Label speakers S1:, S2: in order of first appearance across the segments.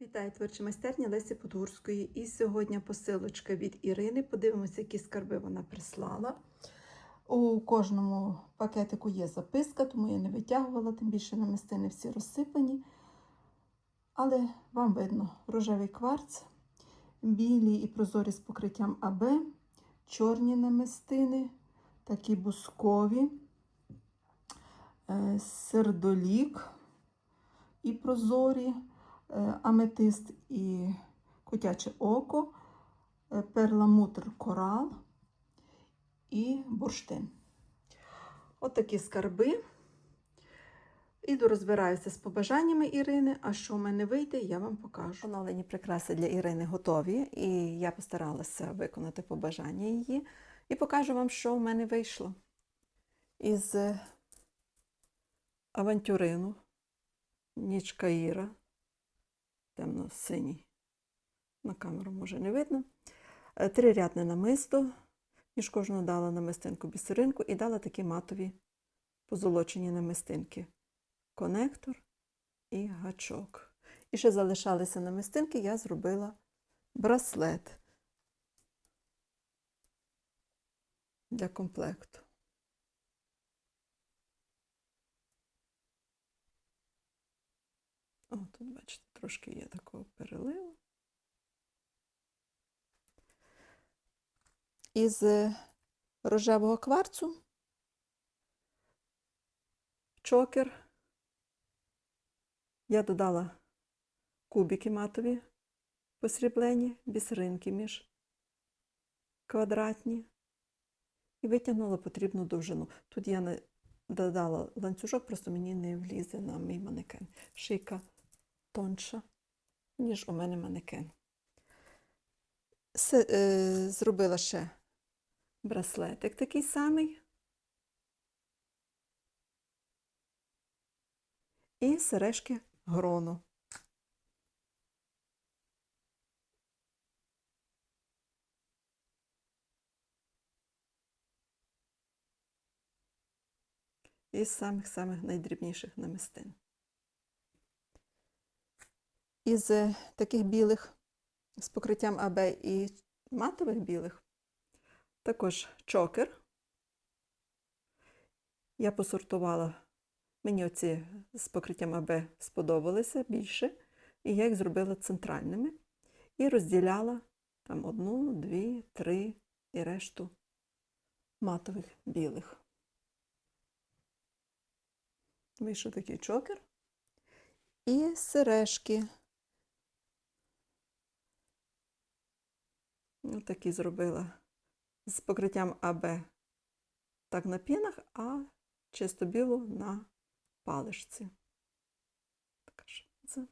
S1: Вітаю творчі майстерні Лесі Подгурської. І сьогодні посилочка від Ірини. Подивимося, які скарби вона прислала. У кожному пакетику є записка, тому я не витягувала, тим більше намистини всі розсипані. Але вам видно рожевий кварц, білі і прозорі з покриттям АБ, чорні намистини, такі бускові, е, сердолік і прозорі, аметист і котяче око, е, перламутр корал і бурштин. От скарби. Іду розбираюся з побажаннями Ірини, а що в мене вийде, я вам покажу. Оновлені прикраси для Ірини готові, і я постаралася виконати побажання її. І покажу вам, що в мене вийшло. Із е, авантюрину, ніч Каїра, темно-синій. На камеру може не видно. Е, Трирядне намисто. Між кожного дала намистинку бісеринку і дала такі матові позолочені намистинки. Конектор і гачок. І ще залишалися намистинки, я зробила браслет для комплекту. О, тут, бачите, трошки є такого переливу. Із е, рожевого кварцу чокер. Я додала кубики матові посріблені, бісеринки між квадратні і витягнула потрібну довжину. Тут я не додала ланцюжок, просто мені не влізе на мій манекен. Шийка тонша, ніж у мене манекен. Се, е, зробила ще браслетик такий самий. І сережки грону. Із самих-самих найдрібніших намистин. Із е, таких білих з покриттям АБ і матових білих також чокер. Я посортувала, мені оці з покриттям АБ сподобалися більше, і я їх зробила центральними і розділяла там одну, дві, три і решту матових білих. Вийшов такий чокер. І сережки. Ось такі зробила з покриттям АБ так на пінах, а чисто білу на паличці. Така це.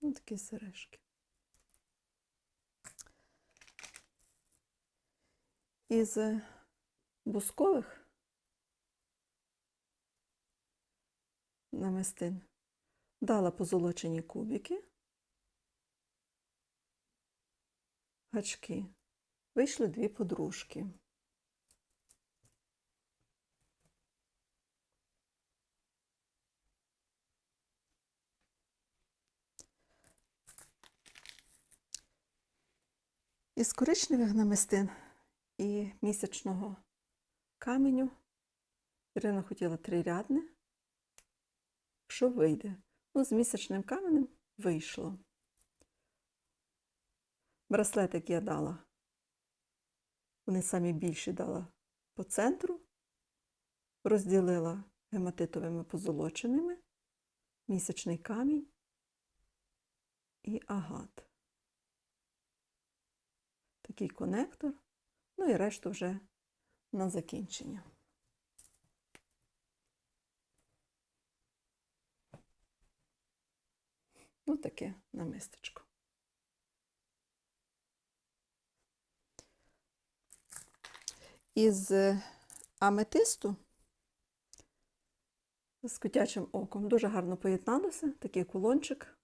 S1: Ось такі сережки. Із бускових намистин дала позолочені кубики, гачки. Вийшли дві подружки. Із коричневих намистин і місячного каменю Ірина хотіла трирядне, що вийде. Ну, з місячним каменем вийшло. Браслетик я дала вони самі більші дала по центру, розділила гематитовими позолоченими, місячний камінь і агат. Такий конектор, ну і решту вже на закінчення. Ну, таке намистечко. Із аметисту з котячим оком. Дуже гарно поєдналося, такий кулончик.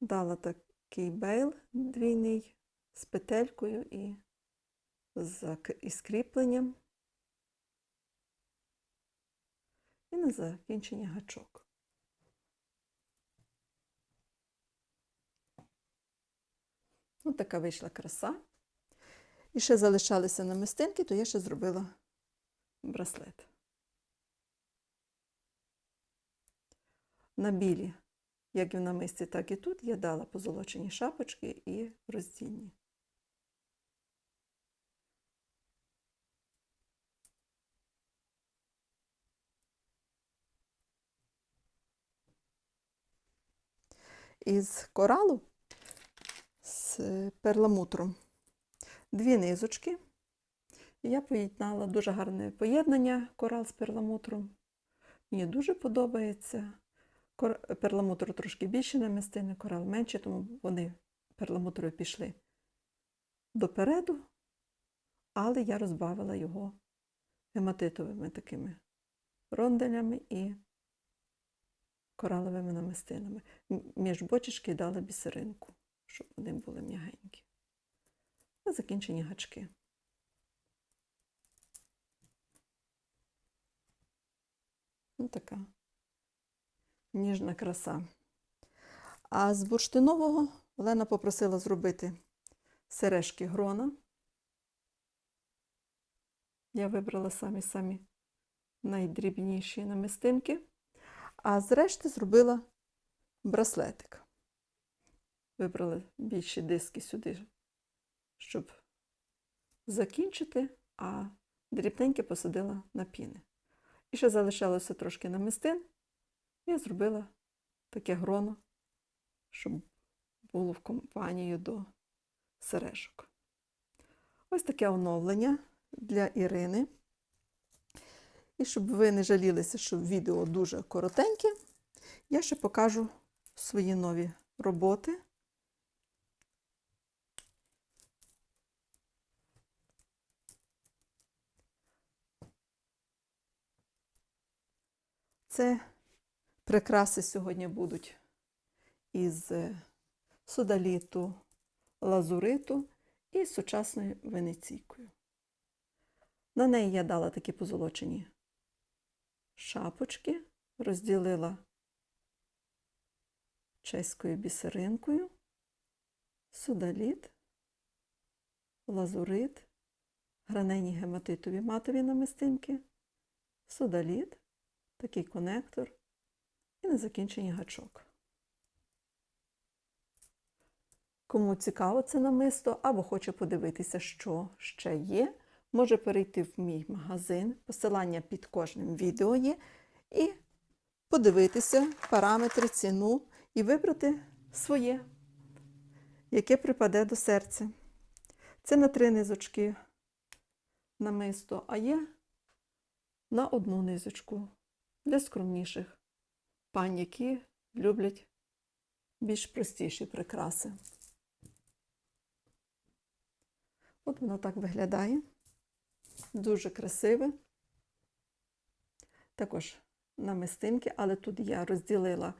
S1: Дала такий бейл двійний з петелькою і з кріпленням. І на закінчення гачок. Ось така вийшла краса. І ще залишалися намистинки, то я ще зробила браслет. На білі, як і в намисті, так і тут, я дала позолочені шапочки і роздільні. Із коралу з перламутром дві низочки. Я поєднала дуже гарне поєднання корал з перламутром. Мені дуже подобається. Перламутру трошки більше намистини, корал менше, тому вони перламутрові пішли допереду, але я розбавила його гематитовими такими ронделями і кораловими намистинами. Між бочечки дала бісеринку, щоб вони були м'ягенькі. На закінчені гачки. Ось така ніжна краса. А з бурштинового Олена попросила зробити сережки грона. Я вибрала самі-самі найдрібніші намистинки, а зрешти зробила браслетик. Вибрала більші диски сюди, щоб закінчити, а дрібненьке посадила на піни. І ще залишалося трошки намистин. Я зробила таке гроно, щоб було в компанію до сережок. Ось таке оновлення для Ірини. І щоб ви не жалілися, що відео дуже коротеньке, я ще покажу свої нові роботи. Це прикраси сьогодні будуть із е, судаліту, лазуриту і сучасною венеційкою. На неї я дала такі позолочені шапочки, розділила чеською бісеринкою, судаліт, лазурит, гранені гематитові матові намистинки, судаліт, такий конектор і на гачок. Кому цікаво це намисто або хоче подивитися, що ще є, може перейти в мій магазин, посилання під кожним відео є, і подивитися параметри, ціну і вибрати своє, яке припаде до серця. Це на три низочки намисто, а є на одну низочку для скромніших пань, які люблять більш простіші прикраси. От воно так виглядає. Дуже красиве. Також намистинки, але тут я розділила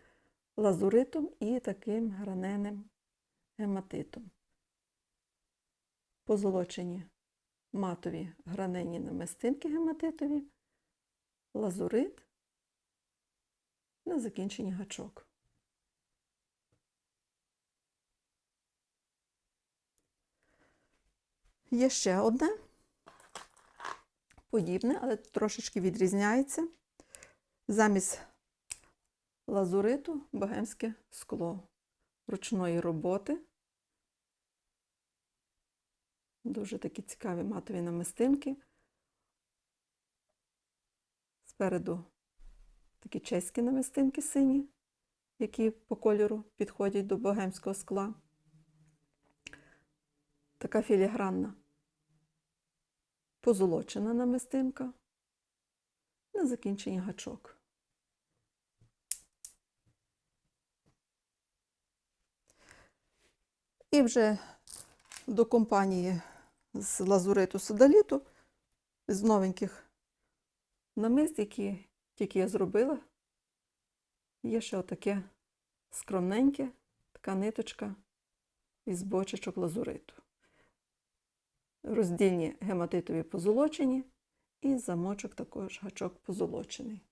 S1: лазуритом і таким граненим гематитом. Позолочені матові гранені намистинки гематитові, лазурит на закінченні гачок. Є ще одне подібне, але трошечки відрізняється. Замість лазуриту богемське скло ручної роботи. Дуже такі цікаві матові намистинки. Спереду такі чеські намистинки сині, які по кольору підходять до богемського скла. Така філігранна позолочена намистинка на закінченні гачок. І вже до компанії з лазуриту содаліту з новеньких намист, які тільки я зробила, є ще отаке скромненьке, така ниточка із бочечок лазуриту. Роздільні гематитові позолочені і замочок також гачок позолочений.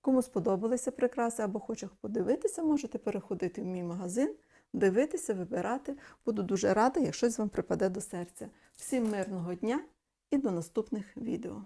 S1: Кому сподобалися прикраси або хоче подивитися, можете переходити в мій магазин, дивитися, вибирати. Буду дуже рада, якщо щось вам припаде до серця. Всім мирного дня і до наступних відео.